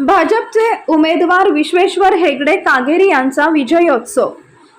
भाजपचे उमेदवार विश्वेश्वर हेगडे कागेरी यांचा विजयोत्सव.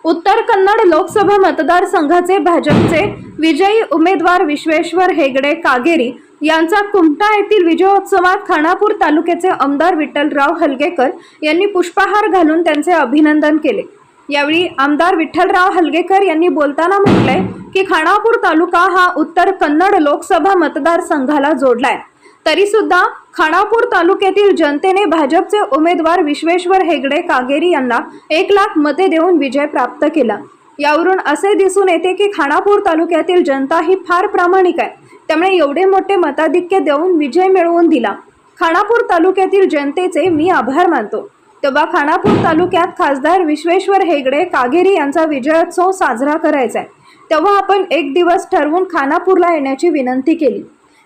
उत्तर कन्नड लोकसभा मतदारसंघाचे भाजपचे विजयी उमेदवार विश्वेश्वर हेगडे कागेरी यांचा कुमटा येथील विजयोत्सवात खानापूर तालुक्याचे आमदार विठ्ठलराव हलगेकर यांनी पुष्पहार घालून त्यांचे अभिनंदन केले. यावेळी आमदार विठ्ठलराव हलगेकर यांनी बोलताना म्हटले की खानापूर तालुका हा उत्तर कन्नड लोकसभा मतदारसंघाला जोडलाय. तरी सुद्धा खानापूर तालुक्यातील जनतेने भाजपचे उमेदवार विश्वेश्वर हेगडे कागेरी यांना एक लाख मते देऊन विजय प्राप्त केला. यावरून असे दिसून येते की खानापूर तालुक्यातील जनता ही फार प्रामाणिक आहे. त्यामुळे एवढे मोठे मताधिक्य देऊन विजय मिळवून दिला. खानापूर तालुक्यातील जनतेचे मी आभार मानतो. तेव्हा खानापूर तालुक्यात खासदार विश्वेश्वर हेगडे कागेरी यांचा विजयोत्सव साजरा करायचा आहे. तेव्हा आपण एक दिवस ठरवून खानापूरला येण्याची विनंती केली.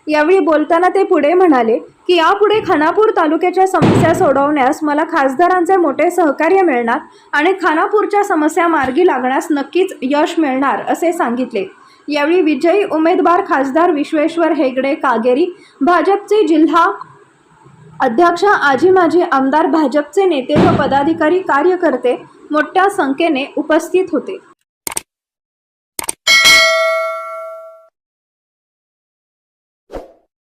यावेळी बोलताना ते पुढे म्हणाले की यापुढे खानापूर तालुक्याच्या समस्या सोडवण्यास मला खासदारांचे मोठे सहकार्य मिळणार आणि खानापूरच्या समस्या मार्गी लागण्यास नक्कीच यश मिळणार असे सांगितले. यावेळी विजयी उमेदवार खासदार विश्वेश्वर हेगडे कागेरी भाजपचे जिल्हा अध्यक्ष आजी माजी आमदार भाजपचे नेते व पदाधिकारी कार्यकर्ते मोठ्या संख्येने उपस्थित होते.